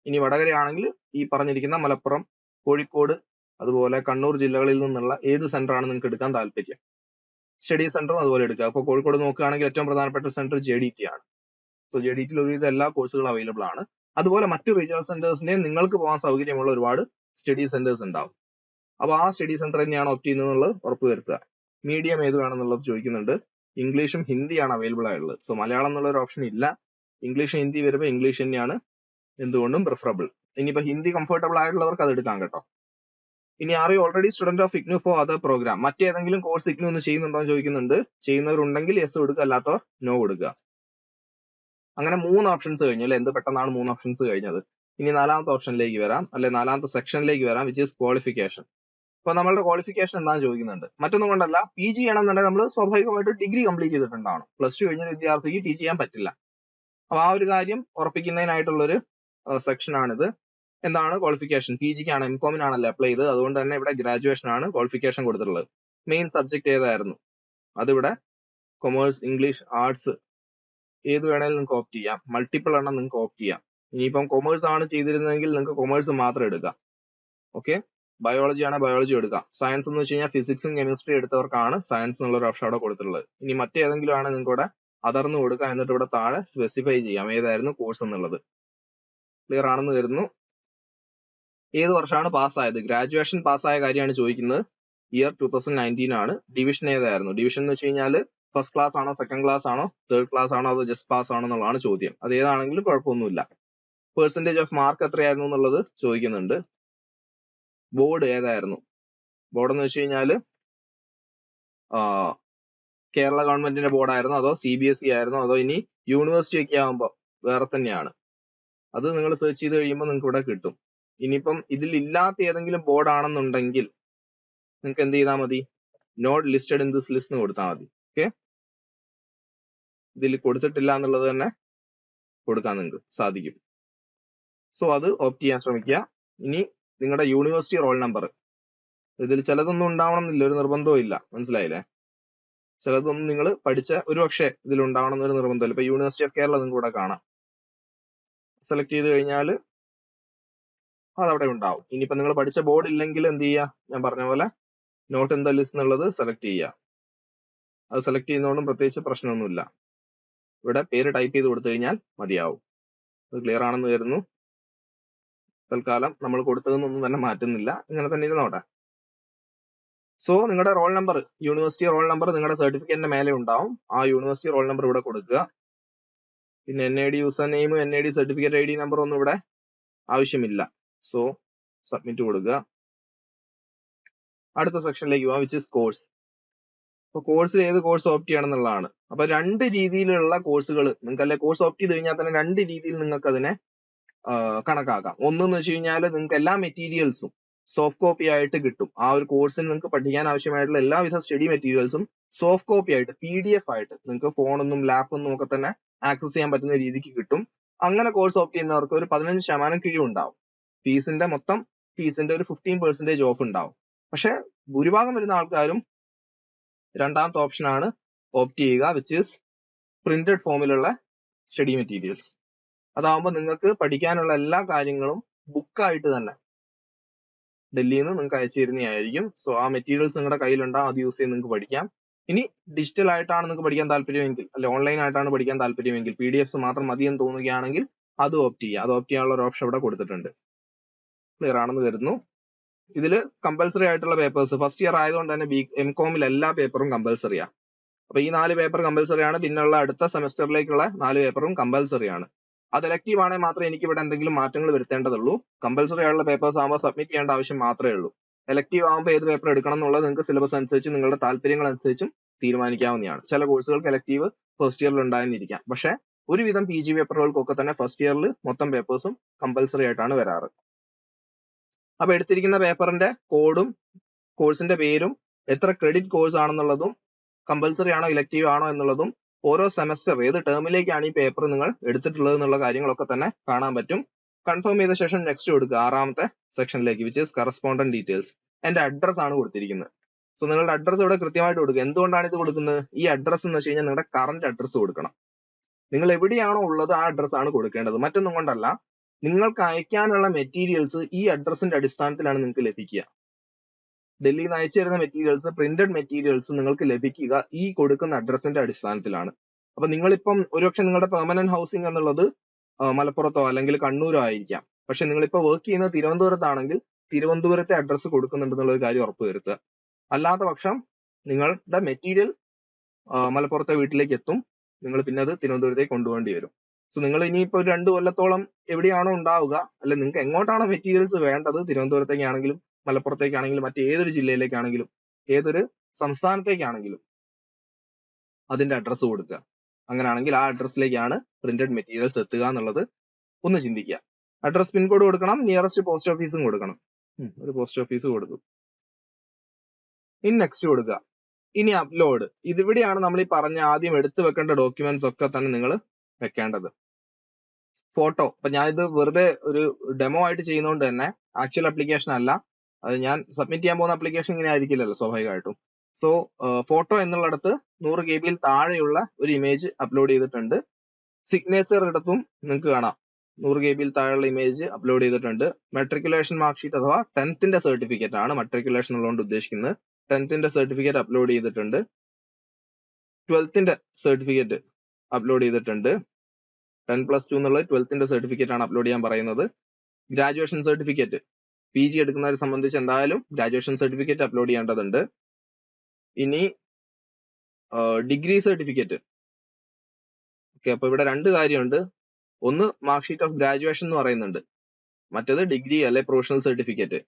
ഇനി വടകരയാണെങ്കിൽ ഈ പറഞ്ഞിരിക്കുന്ന മലപ്പുറം കോഴിക്കോട് അതുപോലെ കണ്ണൂർ ജില്ലകളിൽ നിന്നുള്ള ഏത് സെന്റർ ആണ് നിങ്ങൾക്ക് എടുക്കാൻ താല്പര്യം? സ്റ്റഡി സെന്ററും അതുപോലെ എടുക്കുക. അപ്പോൾ കോഴിക്കോട് നോക്കുകയാണെങ്കിൽ ഏറ്റവും പ്രധാനപ്പെട്ട സെന്റർ ജെ ഡി ടി ആണ്. സോ ജെ ഡി ടിയിൽ ഒരുവിധം എല്ലാ കോഴ്സുകളും അവൈലബിൾ ആണ്. അതുപോലെ മറ്റു റീജിയണൽ സെന്റേഴ്സിനെയും നിങ്ങൾക്ക് പോകാൻ സൗകര്യമുള്ള ഒരുപാട് സ്റ്റഡി സെന്റേഴ്സ് ഉണ്ടാവും. അപ്പോൾ ആ സ്റ്റഡി സെന്റർ തന്നെയാണ് ഓപ്റ്റ് ചെയ്യുന്നത് ഉറപ്പുവരുത്തുക. ഉറപ്പ് വരുത്തുക മീഡിയം ഏത് വേണമെന്നുള്ളത് ചോദിക്കുന്നുണ്ട്. ഇംഗ്ലീഷും ഹിന്ദിയാണ് അവൈലബിൾ ആയിട്ടുള്ളത്. സോ മലയാളം എന്നുള്ള ഒരു ഓപ്ഷൻ ഇല്ല. ഇംഗ്ലീഷ് ഹിന്ദി വരുമ്പോൾ ഇംഗ്ലീഷ് തന്നെയാണ് എന്തുകൊണ്ടും പ്രിഫറബിൾ ഇനിയിപ്പോ ഹിന്ദി കംഫർട്ടബിൾ ആയിട്ടുള്ളവർക്ക് അത് എടുക്കാം കേട്ടോ. ഇനി are you already student of IGNOU for other program മറ്റേതെങ്കിലും കോഴ്സ് ഇഗ്നു ഒന്ന് ചെയ്യുന്നുണ്ടോ എന്ന് ചോദിക്കുന്നുണ്ട്. ചെയ്യുന്നവരുണ്ടെങ്കിൽ യെസ് കൊടുക്കുക അല്ലാത്തവർ നോ കൊടുക്കുക. അങ്ങനെ മൂന്ന് ഓപ്ഷൻസ് കഴിഞ്ഞു അല്ലെ? എന്ത് പെട്ടെന്നാണ് മൂന്ന് ഓപ്ഷൻസ് കഴിഞ്ഞത്? ഇനി നാലാമത്തെ ഓപ്ഷനിലേക്ക് വരാം. അല്ലെ നാലാമത്തെ സെക്ഷനിലേക്ക് വരാം വിച്ച് ഈസ് ക്വാളിഫിക്കേഷൻ അപ്പൊ നമ്മളുടെ ക്വാളിഫിക്കേഷൻ എന്താണെന്ന് ചോദിക്കുന്നുണ്ട്. മറ്റൊന്നും കൊണ്ടല്ല പി ജി ചെയ്യണമെന്നുണ്ടെങ്കിൽ നമ്മൾ സ്വാഭാവികമായിട്ട് ഡിഗ്രി കംപ്ലീറ്റ് ചെയ്തിട്ടുണ്ടാവണം. പ്ലസ് ടു കഴിഞ്ഞ വിദ്യാർത്ഥിക്ക് ടീച്ച് ചെയ്യാൻ പറ്റില്ല. അപ്പൊ ആ ഒരു കാര്യം ഉറപ്പിക്കുന്നതിനായിട്ടുള്ള ഒരു സെക്ഷൻ ആണിത്. എന്താണ് ക്വാളിഫിക്കേഷൻ പി ജിക്കാണ് എം കോമിനാണല്ലോ അപ്ലൈ ചെയ്ത് അതുകൊണ്ട് തന്നെ ഇവിടെ ഗ്രാജുവേഷൻ ആണ് ക്വാളിഫിക്കേഷൻ കൊടുത്തിട്ടുള്ളത്. മെയിൻ സബ്ജക്ട് ഏതായിരുന്നു? അതിവിടെ കൊമേഴ്സ് ഇംഗ്ലീഷ് ആർട്സ് ഏത് വേണേലും നിങ്ങൾക്ക് ഓപ്റ്റ് ചെയ്യാം. മൾട്ടിപ്പിൾ എണ്ണം നിങ്ങൾക്ക് ഓപ്റ്റ് ചെയ്യാം. ഇനിയിപ്പം കൊമേഴ്സ് ആണ് ചെയ്തിരുന്നതെങ്കിൽ നിങ്ങൾക്ക് കൊമേഴ്സ് മാത്രം എടുക്കാം. ഓക്കെ ബയോളജി ആണ് ബയോളജി എടുക്കാം. സയൻസ് എന്ന് വെച്ച് കഴിഞ്ഞാൽ ഫിസിക്സും കെമിസ്ട്രി എടുത്തവർക്കാണ് സയൻസ് എന്നുള്ള ഒരു ഓപ്ഷൻ അവിടെ കൊടുത്തിട്ടുള്ളത്. ഇനി മറ്റേതെങ്കിലും ആണ് നിങ്ങൾക്ക് ഇവിടെ അതർന്ന് കൊടുക്കാം. എന്നിട്ട് ഇവിടെ താഴെ സ്പെസിഫൈ ചെയ്യാം. ഏതായിരുന്നു കോഴ്സ് എന്നുള്ളത്. ക്ലിയർ ആണെന്ന് കരുതുന്നു ഏത് വർഷമാണ് പാസ്സായത്? ഗ്രാജുവേഷൻ പാസ്സായ കാര്യമാണ് ചോദിക്കുന്നത്. ഇയർ ടൂ തൗസൻഡ് നയന്റീൻ ആണ്. ഡിവിഷൻ ഏതായിരുന്നു? ഡിവിഷൻ എന്ന് വെച്ച് കഴിഞ്ഞാൽ ഫസ്റ്റ് ക്ലാസ് ആണോ സെക്കൻഡ് ക്ലാസ് ആണോ തേർഡ് ക്ലാസ് ആണോ അതോ ജസ്റ്റ് പാസ് ആണോ എന്നുള്ളതാണ് ചോദ്യം. അത് ഏതാണെങ്കിലും കുഴപ്പമൊന്നുമില്ല. പെർസെന്റേജ് ഓഫ് മാർക്ക് എത്രയായിരുന്നു എന്നുള്ളത് ചോദിക്കുന്നുണ്ട്. ബോർഡ് ഏതായിരുന്നു? ബോർഡ് എന്ന് വെച്ച് കഴിഞ്ഞാൽ കേരള ഗവൺമെന്റിന്റെ ബോർഡ് ആയിരുന്നു അതോ സി ബി എസ് ഇ ആയിരുന്നോ അതോ ഇനി യൂണിവേഴ്സിറ്റി ഒക്കെ ആകുമ്പോൾ വേറെ തന്നെയാണ്. അത് നിങ്ങൾ സെർച്ച് ചെയ്ത് കഴിയുമ്പോൾ നിങ്ങൾക്ക് ഇവിടെ കിട്ടും. ഇനിയിപ്പം ഇതിൽ ഇല്ലാത്ത ഏതെങ്കിലും ബോർഡ് ആണെന്നുണ്ടെങ്കിൽ നിങ്ങൾക്ക് എന്ത് ചെയ്താൽ മതി? Not listed in this list കൊടുത്താൽ മതി. ഓക്കെ ഇതിൽ കൊടുത്തിട്ടില്ല എന്നുള്ളത് തന്നെ കൊടുക്കാൻ നിങ്ങൾക്ക് സാധിക്കും. സോ അത് ഓപ്റ്റ് ചെയ്യാൻ ശ്രമിക്കുക. ഇനി നിങ്ങളുടെ യൂണിവേഴ്സിറ്റി റോൾ നമ്പർ ഇതിൽ ചിലതൊന്നും ഉണ്ടാവണം എന്നില്ല ഒരു നിർബന്ധവും ഇല്ല. മനസ്സിലായില്ലേ? ചിലതൊന്നും നിങ്ങൾ പഠിച്ച ഒരു പക്ഷേ ഇതിൽ ഉണ്ടാവണം എന്നൊരു നിർബന്ധമില്ല ഇപ്പൊ യൂണിവേഴ്സിറ്റി ഓഫ് കേരള നിങ്ങൾക്ക് ഇവിടെ കാണാം. സെലക്ട് ചെയ്ത് കഴിഞ്ഞാൽ അതവിടെ ഉണ്ടാവും. ഇനിയിപ്പോ നിങ്ങൾ പഠിച്ച ബോർഡ് ഇല്ലെങ്കിൽ എന്ത് ചെയ്യുക ഞാൻ പറഞ്ഞ പോലെ നോട്ട് ഇൻ ദ ലിസ്റ്റ് എന്നുള്ളത് സെലക്ട് ചെയ്യുക അത് സെലക്ട് ചെയ്യുന്നതുകൊണ്ടും പ്രത്യേകിച്ച് പ്രശ്നമൊന്നുമില്ല. ഇവിടെ പേര് ടൈപ്പ് ചെയ്ത് കൊടുത്തു കഴിഞ്ഞാൽ മതിയാവും. അത് ക്ലിയർ ആണെന്ന് കരുതുന്നു. തൽക്കാലം നമ്മൾ കൊടുത്തതെന്നൊന്നും തന്നെ മാറ്റുന്നില്ല. ഇങ്ങനെ തന്നെ ഇരുന്നോട്ടെ. സോ നിങ്ങളുടെ roll number university roll number നിങ്ങളുടെ സർട്ടിഫിക്കറ്റിന്റെ മേലെ ഉണ്ടാവും. ആ യൂണിവേഴ്സിറ്റി റോൾ നമ്പർ ഇവിടെ കൊടുക്കുക. പിന്നെ N I D user name N I D certificate I D number ഒന്നും ഇവിടെ ആവശ്യമില്ല. സോ സബ്മിറ്റ് കൊടുക്കുക. അടുത്ത സെക്ഷനിലേക്ക് പോവാം വിച്ച് ഇസ് കോഴ്സ് അപ്പൊ കോഴ്സിൽ ഏത് കോഴ്സ് ഓപ്റ്റ് ചെയ്യണം എന്നുള്ളതാണ് അപ്പൊ രണ്ട് രീതിയിലുള്ള കോഴ്സുകൾ നിങ്ങൾക്ക് അല്ലെ കോഴ്സ് ഓപ്റ്റ് ചെയ്ത് കഴിഞ്ഞാൽ തന്നെ രണ്ട് രീതിയിൽ നിങ്ങൾക്ക് അതിനെ കണക്കാക്കാം. ഒന്നെന്ന് വെച്ച് കഴിഞ്ഞാൽ നിങ്ങൾക്ക് എല്ലാ മെറ്റീരിയൽസും സോഫ്റ്റ് കോപ്പി ആയിട്ട് കിട്ടും. ആ ഒരു കോഴ്സിന് നിങ്ങൾക്ക് പഠിക്കാൻ ആവശ്യമായിട്ടുള്ള എല്ലാവിധ സ്റ്റഡി മെറ്റീരിയൽസും സോഫ്റ്റ് കോപ്പി ആയിട്ട് പി ഡി എഫ് ആയിട്ട് നിങ്ങൾക്ക് ഫോണൊന്നും ലാപ്പൊന്നും ഒക്കെ തന്നെ ആക്സസ് ചെയ്യാൻ പറ്റുന്ന രീതിക്ക് കിട്ടും. അങ്ങനെ കോഴ്സ് ഓപ്റ്റ് ചെയ്യുന്നവർക്ക് ഒരു പതിനഞ്ച് ശതമാനം കിഴിവുണ്ടാവും. ഫീസിന്റെ മൊത്തം ഫീസിന്റെ ഒരു ഫിഫ്റ്റീൻ പെർസെന്റേജ് ഓഫ് ഉണ്ടാവും. പക്ഷെ ഭൂരിഭാഗം വരുന്ന ആൾക്കാരും രണ്ടാമത്തെ ഓപ്ഷൻ ആണ് ഓപ്റ്റ് ചെയ്യുക വിച്ച് ഈസ് പ്രിന്റഡ് ഫോമിലുള്ള സ്റ്റഡി മെറ്റീരിയൽസ് അതാവുമ്പോൾ നിങ്ങൾക്ക് പഠിക്കാനുള്ള എല്ലാ കാര്യങ്ങളും ബുക്കായിട്ട് തന്നെ ഡൽഹിയിൽ നിന്ന് നിങ്ങൾക്ക് അയച്ചു തരുന്നതായിരിക്കും. സോ ആ മെറ്റീരിയൽസ് നിങ്ങളുടെ കയ്യിലുണ്ടാവും അത് യൂസ് ചെയ്ത് നിങ്ങൾക്ക് പഠിക്കാം. ഇനി ഡിജിറ്റൽ ആയിട്ടാണ് നിങ്ങൾക്ക് പഠിക്കാൻ താല്പര്യമെങ്കിൽ അല്ലെ ഓൺലൈൻ ആയിട്ടാണ് പഠിക്കാൻ താല്പര്യമെങ്കിൽ പി ഡി എഫ്സ് മാത്രം മതി എന്ന് തോന്നുകയാണെങ്കിൽ അത് ഓപ്റ്റ് ചെയ്യുക. അത് ഓപ്റ്റ് ചെയ്യാനുള്ള ഒരു ഓപ്ഷൻ ഇവിടെ കൊടുത്തിട്ടുണ്ട്. ക്ലിയർ ആണെന്ന് വരുന്നു ഇതിൽ കമ്പൽസറി ആയിട്ടുള്ള പേപ്പേഴ്സ് ഫസ്റ്റ് ഇയർ ആയതുകൊണ്ട് തന്നെ ബി എം കോമിൽ എല്ലാ പേപ്പറും കമ്പൽസറിയാണ് അപ്പൊ ഈ നാല് പേപ്പർ കമ്പൽസറി ആണ്. പിന്നുള്ള അടുത്ത സെമസ്റ്ററിലേക്കുള്ള നാല് പേപ്പറും കമ്പൽസറി ആണ്. അത് എലക്റ്റീവ് ആണെങ്കിൽ മാത്രമേ എനിക്ക് ഇവിടെ എന്തെങ്കിലും മാറ്റങ്ങൾ വരുത്തേണ്ടതുള്ളൂ. കമ്പൽസറി ആയിട്ടുള്ള പേപ്പേഴ്സ് ആകുമ്പോൾ സബ്മിറ്റ് ചെയ്യേണ്ട ആവശ്യം മാത്രമേ ഉള്ളൂ. എലക്റ്റീവ് ആകുമ്പോൾ ഏത് പേപ്പർ എടുക്കണം എന്നുള്ളത് നിങ്ങൾക്ക് സിലബസ് അനുസരിച്ച് നിങ്ങളുടെ താല്പര്യങ്ങൾ അനുസരിച്ചും തീരുമാനിക്കാവുന്നതാണ്. ചില കോഴ്സുകൾക്ക് എലക്റ്റീവ് ഫസ്റ്റ് ഇയറിൽ ഉണ്ടായിരുന്നിരിക്കാം. പക്ഷേ ഒരുവിധം പി ജി പേപ്പറുകൾക്കൊക്കെ തന്നെ ഫസ്റ്റ് ഇയറിൽ മൊത്തം പേപ്പേഴ്സും കമ്പൽസറി ആയിട്ടാണ് വരാറ്. അപ്പൊ എടുത്തിരിക്കുന്ന പേപ്പറിന്റെ കോഡും കോഴ്സിന്റെ പേരും എത്ര ക്രെഡിറ്റ് കോഴ്സ് ആണെന്നുള്ളതും കമ്പൽസറി ആണോ ഇലക്റ്റീവ് ആണോ എന്നുള്ളതും ഓരോ സെമസ്റ്റർ ഏത് ടേമിലേക്കാണ് ഈ പേപ്പർ നിങ്ങൾ എടുത്തിട്ടുള്ളത് എന്നുള്ള കാര്യങ്ങളൊക്കെ തന്നെ കാണാൻ പറ്റും. കൺഫേം ചെയ്ത ശേഷം നെക്സ്റ്റ് കൊടുക്കുക ആറാമത്തെ സെക്ഷനിലേക്ക് വിച്ച് ഇസ് കറസ്പോണ്ടന്റ് ഡീറ്റെയിൽസ് എന്റെ അഡ്രസ് ആണ് കൊടുത്തിരിക്കുന്നത്. സോ നിങ്ങളുടെ അഡ്രസ് ഇവിടെ കൃത്യമായിട്ട് കൊടുക്കുക. എന്തുകൊണ്ടാണ് ഇത് കൊടുക്കുന്നത്? ഈ അഡ്രസ് എന്ന് വെച്ച് കഴിഞ്ഞാൽ നിങ്ങളുടെ കറന്റ് അഡ്രസ് കൊടുക്കണം. നിങ്ങൾ എവിടെയാണോ ഉള്ളത് ആ അഡ്രസ് ആണ് കൊടുക്കേണ്ടത്. മറ്റൊന്നും കൊണ്ടല്ല. നിങ്ങൾക്ക് അയക്കാനുള്ള മെറ്റീരിയൽസ് ഈ അഡ്രസ്സിന്റെ അടിസ്ഥാനത്തിലാണ് നിങ്ങൾക്ക് ലഭിക്കുക. ഡൽഹിയിൽ നിന്ന് അയച്ചു തരുന്ന മെറ്റീരിയൽസ് പ്രിന്റഡ് മെറ്റീരിയൽസ് നിങ്ങൾക്ക് ലഭിക്കുക ഈ കൊടുക്കുന്ന അഡ്രസ്സിന്റെ അടിസ്ഥാനത്തിലാണ്. അപ്പൊ നിങ്ങളിപ്പം ഒരുപക്ഷെ നിങ്ങളുടെ പെർമനന്റ് ഹൗസിംഗ് എന്നുള്ളത് മലപ്പുറത്തോ അല്ലെങ്കിൽ കണ്ണൂരോ ആയിരിക്കാം. പക്ഷെ നിങ്ങളിപ്പോ വർക്ക് ചെയ്യുന്നത് തിരുവനന്തപുരത്താണെങ്കിൽ തിരുവനന്തപുരത്തെ അഡ്രസ്സ് കൊടുക്കുന്നുണ്ടെന്നുള്ള ഒരു കാര്യം ഉറപ്പുവരുത്തുക അല്ലാത്ത പക്ഷം നിങ്ങളുടെ മെറ്റീരിയൽ മലപ്പുറത്തെ വീട്ടിലേക്ക് എത്തും. നിങ്ങൾ പിന്നെ അത് തിരുവനന്തപുരത്തേക്ക് കൊണ്ടുപോകേണ്ടി വരും. സോ നിങ്ങൾ ഇനിയിപ്പോ ഒരു രണ്ട് കൊല്ലത്തോളം എവിടെയാണോ ഉണ്ടാവുക അല്ലെ നിങ്ങൾക്ക് എങ്ങോട്ടാണോ മെറ്റീരിയൽസ് വേണ്ടത് തിരുവനന്തപുരത്തേക്കാണെങ്കിലും മലപ്പുറത്തേക്കാണെങ്കിലും മറ്റേതൊരു ജില്ലയിലേക്കാണെങ്കിലും ഏതൊരു സംസ്ഥാനത്തേക്കാണെങ്കിലും അതിന്റെ അഡ്രസ്സ് കൊടുക്കുക. അങ്ങനെയാണെങ്കിൽ ആ അഡ്രസ്സിലേക്കാണ് പ്രിന്റഡ് മെറ്റീരിയൽസ് എത്തുക എന്നുള്ളത് ഒന്ന് ചിന്തിക്കുക. അഡ്രസ് പിൻകോഡ് കൊടുക്കണം നിയറസ്റ്റ് പോസ്റ്റ് ഓഫീസും കൊടുക്കണം. ഒരു പോസ്റ്റ് ഓഫീസ് കൊടുത്തു. ഇനി നെക്സ്റ്റ് കൊടുക്കുക. ഇനി അപ്ലോഡ് ഇതിവിടെയാണ് നമ്മൾ ഈ പറഞ്ഞ ആദ്യം എടുത്തു വെക്കേണ്ട ഡോക്യുമെന്റ്സ് ഒക്കെ തന്നെ നിങ്ങൾ വെക്കേണ്ടത്. ഫോട്ടോ. അപ്പൊ ഞാൻ ഇത് വെറുതെ ഒരു ഡെമോ ആയിട്ട് ചെയ്യുന്നതുകൊണ്ട് തന്നെ ആക്ച്വൽ അപ്ലിക്കേഷൻ അല്ല. അത് ഞാൻ സബ്മിറ്റ് ചെയ്യാൻ പോകുന്ന അപ്ലിക്കേഷൻ ഇങ്ങനെ ആയിരിക്കില്ലല്ലോ സ്വാഭാവികമായിട്ടും. സോ ഫോട്ടോ എന്നുള്ളിടത്ത് നൂറ് കെ ബിയിൽ താഴെയുള്ള ഒരു ഇമേജ് അപ്ലോഡ് ചെയ്തിട്ടുണ്ട്. സിഗ്നേച്ചർ ഇടത്തും നിങ്ങൾക്ക് കാണാം. നൂറ് കെ ബിയിൽ താഴെയുള്ള ഇമേജ് അപ്ലോഡ് ചെയ്തിട്ടുണ്ട്. മെട്രിക്കുലേഷൻ മാർക്ക് ഷീറ്റ് അഥവാ ടെൻത്തിന്റെ സർട്ടിഫിക്കറ്റ് ആണ് മെട്രിക്കുലേഷൻ ഉള്ളതുകൊണ്ട് ഉദ്ദേശിക്കുന്നത്. ടെൻത്തിന്റെ സർട്ടിഫിക്കറ്റ് അപ്ലോഡ് ചെയ്തിട്ടുണ്ട്. ട്വൽത്തിന്റെ സർട്ടിഫിക്കറ്റ് അപ്ലോഡ് ചെയ്തിട്ടുണ്ട്. ടെൻ പ്ലസ് ടു എന്നുള്ളത് ട്വൽത്തിന്റെ സർട്ടിഫിക്കറ്റ് ആണ് അപ്ലോഡ് ചെയ്യാൻ പറയുന്നത്. ഗ്രാജുവേഷൻ സർട്ടിഫിക്കറ്റ് പി ജി എടുക്കുന്നവരെ സംബന്ധിച്ച് എന്തായാലും ഗ്രാജുവേഷൻ സർട്ടിഫിക്കറ്റ് അപ്ലോഡ് ചെയ്യേണ്ടതുണ്ട്. ഇനി ഡിഗ്രി സർട്ടിഫിക്കറ്റ് ഓക്കെ അപ്പൊ ഇവിടെ രണ്ട് കാര്യമുണ്ട്. ഒന്ന് മാർക്ക് ഷീറ്റ് ഓഫ് ഗ്രാജുവേഷൻ എന്ന് പറയുന്നുണ്ട്. മറ്റേത് ഡിഗ്രി അല്ലെ പ്രൊഫഷണൽ സർട്ടിഫിക്കറ്റ്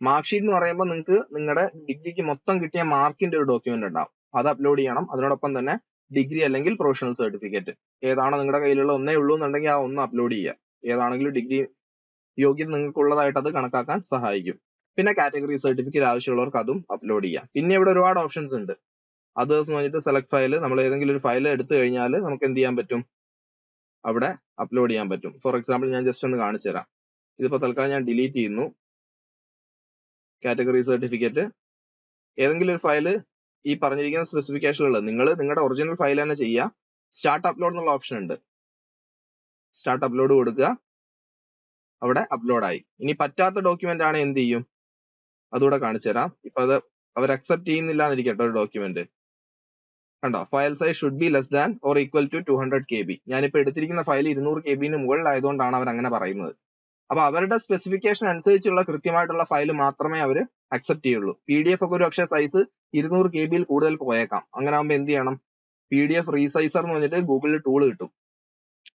മാർക്ക് ഷീറ്റ് എന്ന് പറയുമ്പോൾ നിങ്ങൾക്ക് നിങ്ങളുടെ ഡിഗ്രിക്ക് മൊത്തം കിട്ടിയ മാർക്കിന്റെ ഒരു ഡോക്യുമെന്റ് ഉണ്ടാവും. അത് അപ്ലോഡ് ചെയ്യണം. അതിനോടൊപ്പം തന്നെ ഡിഗ്രി അല്ലെങ്കിൽ പ്രൊഫഷണൽ സർട്ടിഫിക്കറ്റ്. ഏതാണോ നിങ്ങളുടെ കയ്യിലുള്ള ഒന്നേ ഉള്ളൂ എന്നുണ്ടെങ്കിൽ ആ ഒന്ന് അപ്ലോഡ് ചെയ്യുക ഏതാണെങ്കിലും ഡിഗ്രി യോഗ്യത നിങ്ങൾക്കുള്ളതായിട്ട് അത് കണക്കാക്കാൻ സഹായിക്കും. പിന്നെ കാറ്റഗറി സർട്ടിഫിക്കറ്റ് ആവശ്യമുള്ളവർക്ക് അതും അപ്ലോഡ് ചെയ്യാം. പിന്നെ ഇവിടെ ഒരുപാട് ഓപ്ഷൻസ് ഉണ്ട്. അതേഴ്സ് പറഞ്ഞിട്ട് സെലക്ട് ഫയൽ നമ്മൾ ഏതെങ്കിലും ഒരു ഫയൽ എടുത്തു കഴിഞ്ഞാൽ നമുക്ക് എന്ത് ചെയ്യാൻ പറ്റും? അവിടെ അപ്ലോഡ് ചെയ്യാൻ പറ്റും. ഫോർ എക്സാമ്പിൾ ഞാൻ ജസ്റ്റ് ഒന്ന് കാണിച്ചു തരാം. ഇതിപ്പോൾ തൽക്കാലം ഞാൻ ഡിലീറ്റ് ചെയ്യുന്നു. കാറ്റഗറി സർട്ടിഫിക്കറ്റ് ഏതെങ്കിലും ഒരു ഫയൽ ഈ പറഞ്ഞിരിക്കുന്ന സ്പെസിഫിക്കേഷനുള്ള നിങ്ങൾ നിങ്ങളുടെ ഒറിജിനൽ ഫയൽ തന്നെ ചെയ്യുക സ്റ്റാർട്ട് അപ്ലോഡ് എന്നുള്ള ഓപ്ഷൻ ഉണ്ട്. സ്റ്റാർട്ട് അപ്ലോഡ് കൊടുക്കുക. അവിടെ അപ്ലോഡ് ആയി. ഇനി പറ്റാത്ത ഡോക്യുമെന്റ് ആണ് എന്ത് ചെയ്യും? അതുകൂടെ കാണിച്ചു തരാം. ഇപ്പൊ അത് അവർ അക്സെപ്റ്റ് ചെയ്യുന്നില്ല എന്നിരിക്കട്ടെ ഒരു ഡോക്യുമെന്റ് കണ്ടോ? File size should be less than or equal to two hundred K B ഞാനിപ്പോ എടുത്തിരിക്കുന്ന ഫയൽ ഇരുന്നൂറ് കെ ബിന് മുകളിലായതുകൊണ്ടാണ് അവർ അങ്ങനെ പറയുന്നത്. അപ്പൊ അവരുടെ സ്പെസിഫിക്കേഷൻ അനുസരിച്ചുള്ള കൃത്യമായിട്ടുള്ള ഫയൽ മാത്രമേ അവർ അക്സെപ്റ്റ് ചെയ്യുള്ളൂ. പി ഡി എഫ് ഒക്കെ ഒരു പക്ഷേ സൈസ് ഇരുന്നൂറ് കെ ബിയിൽ കൂടുതൽ പോയേക്കാം. അങ്ങനെ ആകുമ്പോൾ എന്ത് ചെയ്യണം? പി ഡി എഫ് റീസൈസർ എന്ന് പറഞ്ഞിട്ട് ഗൂഗിളിൽ ടൂൾ കിട്ടും.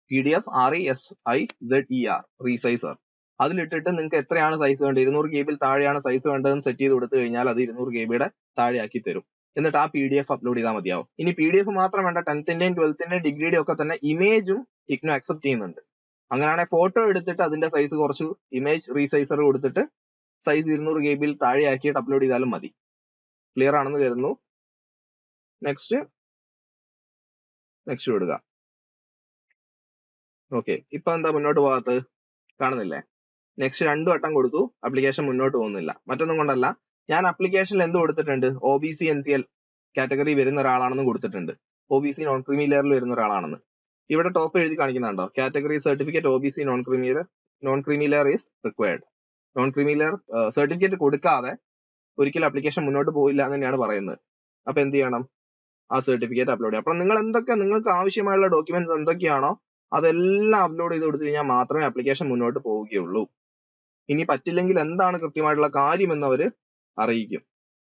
P D F R E S I Z E R resizer അതിലിട്ടിട്ട് നിങ്ങൾക്ക് എത്രയാണ് സൈസ് വേണ്ടത്? ഇരുന്നൂറ് കെ ബിയിൽ താഴെയാണ് സൈസ് വേണ്ടതെന്ന് സെറ്റ് ചെയ്ത് കൊടുത്തു കഴിഞ്ഞാൽ അത് ഇരുന്നൂറ് കെ ബിയുടെ താഴെയാക്കി തരും. എന്നിട്ട് ആ പി ഡി എഫ് അപ്ലോഡ് ചെയ്താൽ മതിയാവും. ഇനി പി ഡി എഫ് മാത്രം വേണ്ട ടെൻത്തിന്റെയും ട്വൽത്തിന്റെയും ഡിഗ്രിയുടെ ഒക്കെ തന്നെ ഇമേജും ഇഗ്നോ അക്സെപ്റ്റ് ചെയ്യുന്നുണ്ട്. അങ്ങനെയാണെങ്കിൽ ഫോട്ടോ എടുത്തിട്ട് അതിന്റെ സൈസ് കുറച്ച് ഇമേജ് റീസൈസർ കൊടുത്തിട്ട് സൈസ് ഇരുന്നൂറ് കെ ബിയിൽ താഴെയാക്കിയിട്ട് അപ്ലോഡ് ചെയ്താലും മതി. ക്ലിയർ ആണെന്ന് കരുതുന്നു. നെക്സ്റ്റ് നെക്സ്റ്റ് വിടുക ഓക്കെ ഇപ്പൊ എന്താ മുന്നോട്ട് പോകാത്തത്? കാണുന്നില്ലേ? നെക്സ്റ്റ് രണ്ടു വട്ടം കൊടുത്തു. അപ്ലിക്കേഷൻ മുന്നോട്ട് പോകുന്നില്ല. മറ്റൊന്നും കൊണ്ടല്ല. ഞാൻ അപ്ലിക്കേഷനിൽ എന്ത് കൊടുത്തിട്ടുണ്ട്? O B C N C L category വരുന്ന ഒരാളാണെന്ന് കൊടുത്തിട്ടുണ്ട്. O B C non creamy ലെയറിൽ വരുന്ന ഒരാളാണെന്ന്. ഇവിടെ ടോപ്പ് എഴുതി കാണിക്കുന്നുണ്ടോ? Category certificate O B C non creamy non creamy layer is required non creamy certificate കൊടുക്കാതെ ഒരിക്കലും അപ്ലിക്കേഷൻ മുന്നോട്ട് പോയില്ല എന്ന് തന്നെയാണ് പറയുന്നത്. അപ്പൊ എന്ത് ചെയ്യണം? ആ സർട്ടിഫിക്കറ്റ് അപ്ലോഡ് ചെയ്യണം. അപ്പൊ നിങ്ങൾ എന്തൊക്കെ നിങ്ങൾക്ക് ആവശ്യമായുള്ള ഡോക്യുമെന്റ്സ് എന്തൊക്കെയാണോ അതെല്ലാം അപ്ലോഡ് ചെയ്ത് കൊടുത്തു കഴിഞ്ഞാൽ മാത്രമേ അപ്ലിക്കേഷൻ മുന്നോട്ട് പോവുകയുള്ളൂ. ഇനി പറ്റില്ലെങ്കിൽ എന്താണ് കൃത്യമായിട്ടുള്ള കാര്യം എന്ന് അവർ അറിയിക്കും.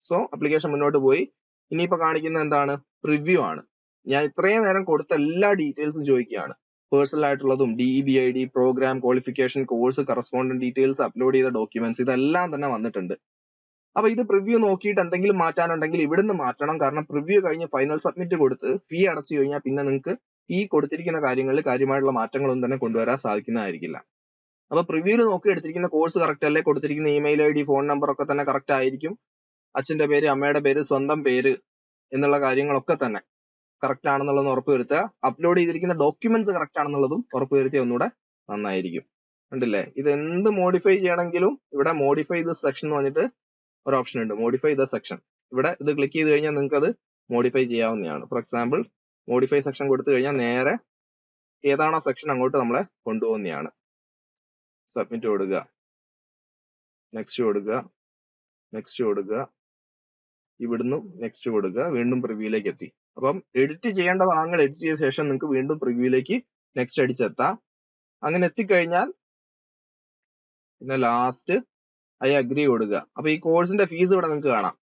സോ അപ്ലിക്കേഷൻ മുന്നോട്ട് പോയി. ഇനിയിപ്പോ കാണിക്കുന്ന എന്താണ്? പ്രിവ്യൂ ആണ്. ഞാൻ ഇത്രയും നേരം കൊടുത്ത എല്ലാ ഡീറ്റെയിൽസും ചോദിക്കുകയാണ്. പേഴ്സണൽ ആയിട്ടുള്ളതും D B I D program qualification course correspondent details upload ചെയ്ത ഡോക്യുമെന്റ്സ് ഇതെല്ലാം തന്നെ വന്നിട്ടുണ്ട്. അപ്പൊ ഇത് പ്രിവ്യൂ നോക്കിയിട്ട് എന്തെങ്കിലും മാറ്റാനുണ്ടെങ്കിൽ ഇവിടുന്ന് മാറ്റണം. കാരണം പ്രിവ്യൂ കഴിഞ്ഞ് ഫൈനൽ സബ്മിറ്റ് കൊടുത്ത് ഫീ അടച്ചു കഴിഞ്ഞാൽ പിന്നെ നിങ്ങൾക്ക് ഈ കൊടുത്തിരിക്കുന്ന കാര്യങ്ങളിൽ കാര്യമായിട്ടുള്ള മാറ്റങ്ങളൊന്നും തന്നെ കൊണ്ടുവരാൻ സാധിക്കുന്നതായിരിക്കില്ല. അപ്പൊ പ്രിവ്യൂൽ നോക്കി എടുത്തിരിക്കുന്ന കോഴ്സ് കറക്റ്റ് അല്ലേ? കൊടുത്തിരിക്കുന്ന email I D phone number ഒക്കെ തന്നെ കറക്റ്റ് ആയിരിക്കും. അച്ഛന്റെ പേര് അമ്മയുടെ പേര് സ്വന്തം പേര് എന്നുള്ള കാര്യങ്ങളൊക്കെ തന്നെ. കറക്റ്റ് ആണെന്നുള്ളത് ഉറപ്പുവരുത്തുക അപ്ലോഡ് ചെയ്തിരിക്കുന്ന ഡോക്യുമെന്റ്സ് കറക്റ്റ് ആണെന്നുള്ളതും ഉറപ്പുവരുത്തിയ ഒന്നുകൂടെ നന്നായിരിക്കും. കണ്ടില്ലേ? ഇത് എന്ത് മോഡിഫൈ ചെയ്യണമെങ്കിലും ഇവിടെ മോഡിഫൈ ദ സെക്ഷൻ എന്ന് പറഞ്ഞിട്ട് ഒരു ഓപ്ഷൻ ഉണ്ട്. മോഡിഫൈ ദ സെക്ഷൻ ഇവിടെ ഇത് ക്ലിക്ക് ചെയ്ത് കഴിഞ്ഞാൽ നിങ്ങൾക്ക് അത് മോഡിഫൈ ചെയ്യാവുന്നതാണ്. ഫോർ എക്സാമ്പിൾ മോഡിഫൈ സെക്ഷൻ കൊടുത്തു കഴിഞ്ഞാൽ നേരെ ഏതാണോ സെക്ഷൻ അങ്ങോട്ട് നമ്മളെ കൊണ്ടുപോകുന്നതാണ് സബ്മിറ്റ് കൊടുക്കുക. നെക്സ്റ്റ് കൊടുക്കുക. നെക്സ്റ്റ് കൊടുക്കുക. ഇവിടുന്ന് നെക്സ്റ്റ് കൊടുക്കുക. വീണ്ടും പ്രിവ്യൂയിലേക്ക് എത്തി. അപ്പം എഡിറ്റ് ചെയ്യേണ്ട ഭാഗങ്ങൾ എഡിറ്റ് ചെയ്ത ശേഷം നിങ്ങൾക്ക് വീണ്ടും പ്രിവ്യൂയിലേക്ക് നെക്സ്റ്റ് അടിച്ചെത്താം അങ്ങനെ എത്തിക്കഴിഞ്ഞാൽ പിന്നെ ലാസ്റ്റ് ഐ അഗ്രി കൊടുക്കുക. അപ്പൊ ഈ കോഴ്സിന്റെ ഫീസ് ഇവിടെ നിങ്ങൾക്ക് കാണാം.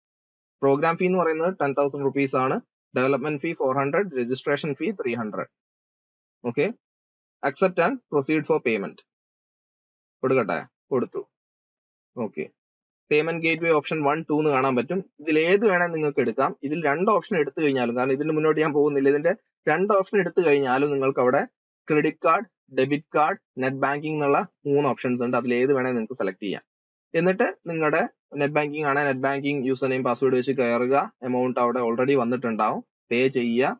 പ്രോഗ്രാം ഫീ എന്ന് പറയുന്നത് ടെൻ തൗസൻഡ് റുപ്പീസ് ആണ്. Development fee four hundred registration fee three hundred okay accept and proceed for payment കൊടുക്കട്ടെ? കൊടുത്തു. Okay payment gateway option one two എന്ന് കാണാൻ പറ്റും. ഇതിൽ ഏത് വേണേൽ നിങ്ങൾക്ക് എടുക്കാം. ഇതിൽ രണ്ട് ഓപ്ഷൻ എടുത്തു കഴിഞ്ഞാലും കാരണം ഇതിന് മുന്നോട്ട് ഞാൻ പോകുന്നില്ല. ഇതിന്റെ രണ്ട് ഓപ്ഷൻ എടുത്തു കഴിഞ്ഞാലും നിങ്ങൾക്ക് അവിടെ credit card debit card net banking എന്നുള്ള മൂന്ന് ഓപ്ഷൻസ് ഉണ്ട്. അതിൽ ഏത് വേണേൽ നിങ്ങൾക്ക് സെലക്ട് ചെയ്യാം. എന്നിട്ട് നിങ്ങളുടെ നെറ്റ് ബാങ്കിങ് ആണ്. Net banking user name password വെച്ച് കയറുക. എമൗണ്ട് അവിടെ ഓൾറെഡി വന്നിട്ടുണ്ടാവും. പേ ചെയ്യുക.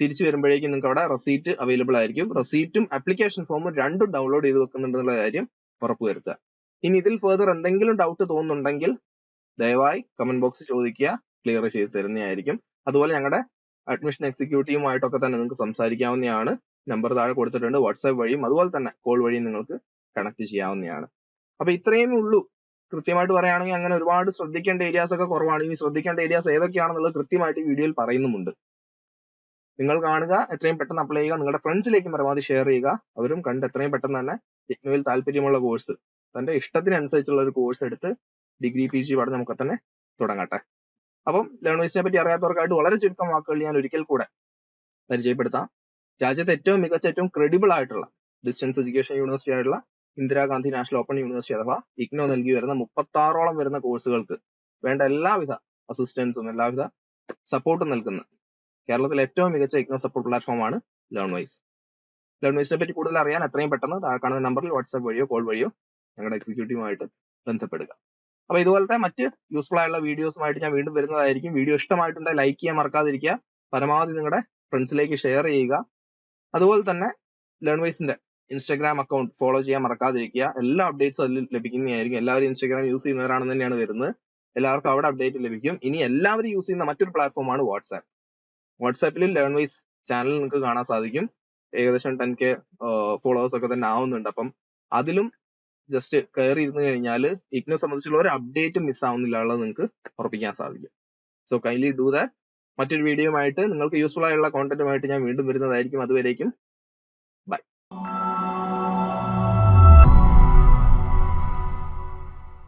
തിരിച്ചു വരുമ്പോഴേക്കും നിങ്ങൾക്ക് അവിടെ റെസീറ്റ് അവൈലബിൾ ആയിരിക്കും. റെസീറ്റും ആപ്ലിക്കേഷൻ ഫോമും രണ്ടും ഡൗൺലോഡ് ചെയ്ത് വെക്കുന്നുണ്ടെന്നുള്ള കാര്യം ഉറപ്പുവരുത്തുക. ഇനി ഇതിൽ ഫെർദർ എന്തെങ്കിലും ഡൗട്ട് തോന്നുന്നുണ്ടെങ്കിൽ ദയവായി കമന്റ് ബോക്സ് ചോദിക്കുക. ക്ലിയർ ചെയ്ത് തരുന്നതായിരിക്കും. അതുപോലെ ഞങ്ങളുടെ അഡ്മിഷൻ എക്സിക്യൂട്ടീവുമായിട്ടൊക്കെ തന്നെ നിങ്ങൾക്ക് സംസാരിക്കാവുന്നതാണ്. നമ്പർ താഴെ കൊടുത്തിട്ടുണ്ട്. വാട്സാപ്പ് വഴിയും അതുപോലെ തന്നെ കോൾ വഴിയും നിങ്ങൾക്ക് കണക്ട് ചെയ്യാവുന്നതാണ്. അപ്പൊ ഇത്രയും ഉള്ളൂ. കൃത്യമായിട്ട് പറയുകയാണെങ്കിൽ അങ്ങനെ ഒരുപാട് ശ്രദ്ധിക്കേണ്ട ഏരിയാസ് ഒക്കെ കുറവാണ്. ഇനി ശ്രദ്ധിക്കേണ്ട ഏരിയാസ് ഏതൊക്കെയാണെന്നുള്ളത് കൃത്യമായിട്ട് ഈ വീഡിയോയിൽ പറയുന്നുമുണ്ട്. നിങ്ങൾ കാണുക എത്രയും പെട്ടെന്ന് അപ്ലൈ ചെയ്യുക. നിങ്ങളുടെ ഫ്രണ്ട്സിലേക്കും പരമാവധി ഷെയർ ചെയ്യുക. അവരും കണ്ട് എത്രയും പെട്ടെന്ന് തന്നെ ഇഗ്നോയിൽ താല്പര്യമുള്ള കോഴ്സ് തന്റെ ഇഷ്ടത്തിനനുസരിച്ചുള്ള ഒരു കോഴ്സ് എടുത്ത് ഡിഗ്രി പി ജി പഠനം നമുക്ക് തന്നെ തുടങ്ങട്ടെ. അപ്പം ലേണേഴ്സിനെ പറ്റി അറിയാത്തവർക്കായിട്ട് വളരെ ചുരുക്കം വാക്കുകൾ ഞാൻ ഒരിക്കൽ കൂടെ പരിചയപ്പെടുത്താം. രാജ്യത്തെ ഏറ്റവും മികച്ച ഏറ്റവും ക്രെഡിബിൾ ആയിട്ടുള്ള ഡിസ്റ്റൻസ് എഡ്യൂക്കേഷൻ യൂണിവേഴ്സിറ്റി ആയിട്ടുള്ള ഇന്ദിരാഗാന്ധി നാഷണൽ ഓപ്പൺ യൂണിവേഴ്സിറ്റി അഥവാ ഇഗ്നോ നൽകി വരുന്ന മുപ്പത്താറോളം വരുന്ന കോഴ്സുകൾക്ക് വേണ്ട എല്ലാവിധ അസിസ്റ്റൻസും എല്ലാവിധ സപ്പോർട്ടും നൽകുന്ന കേരളത്തിലെ ഏറ്റവും മികച്ച ഇഗ്നോ സപ്പോർട്ട് പ്ലാറ്റ്ഫോമാണ് ലേൺ വൈസ് ലേൺ വൈസിനെ പറ്റി കൂടുതൽ അറിയാൻ എത്രയും പെട്ടെന്ന് താഴെ കാണുന്ന നമ്പറിൽ വാട്സാപ്പ് വഴിയോ കോൾ വഴിയോ ഞങ്ങളുടെ എക്സിക്യൂട്ടീവുമായിട്ട് ബന്ധപ്പെടുക. അപ്പൊ ഇതുപോലത്തെ മറ്റ് യൂസ്ഫുൾ ആയുള്ള വീഡിയോസുമായിട്ട് ഞാൻ വീണ്ടും വരുന്നതായിരിക്കും. വീഡിയോ ഇഷ്ടമായിട്ടുണ്ടെങ്കിൽ ലൈക്ക് ചെയ്യാൻ മറക്കാതിരിക്കുക. പരമാവധി നിങ്ങളുടെ ഫ്രണ്ട്സിലേക്ക് ഷെയർ ചെയ്യുക. അതുപോലെ തന്നെ ലേൺ വൈസിന്റെ ഇൻസ്റ്റാഗ്രാം അക്കൗണ്ട് ഫോളോ ചെയ്യാൻ മറക്കാതിരിക്കുക. എല്ലാ അപ്ഡേറ്റ്സും അതിൽ ലഭിക്കുന്നതായിരിക്കും. എല്ലാവരും ഇൻസ്റ്റാഗ്രാം യൂസ് ചെയ്യുന്നവരാണെന്ന് തന്നെയാണ് വരുന്നത്. എല്ലാവർക്കും അവിടെ അപ്ഡേറ്റ് ലഭിക്കും. ഇനി എല്ലാവരും യൂസ് ചെയ്യുന്ന മറ്റൊരു പ്ലാറ്റ്ഫോമാണ് വാട്സാപ്പ് വാട്സാപ്പിൽ ലേൺ വൈസ് ചാനൽ നിങ്ങൾക്ക് കാണാൻ സാധിക്കും. ഏകദേശം ടെൻ കെ ഫോളോവേഴ്സ് ഒക്കെ തന്നെ ആവുന്നുണ്ട്. അപ്പം അതിലും ജസ്റ്റ് കയറി ഇരുന്ന് കഴിഞ്ഞാൽ ഇഗ്നോ സംബന്ധിച്ചുള്ള ഒരു അപ്ഡേറ്റ് മിസ് ആവുന്നില്ല എന്നുള്ളത് നിങ്ങൾക്ക് ഉറപ്പിക്കാൻ സാധിക്കും. സോ കൈൻഡ്ലി ഡു ദാറ്റ് മറ്റൊരു വീഡിയോയുമായിട്ട് നിങ്ങൾക്ക് യൂസ്ഫുൾ ആയുള്ള കോണ്ടന്റുമായിട്ട് ഞാൻ വീണ്ടും വരുന്നതായിരിക്കും. അതുവരേക്കും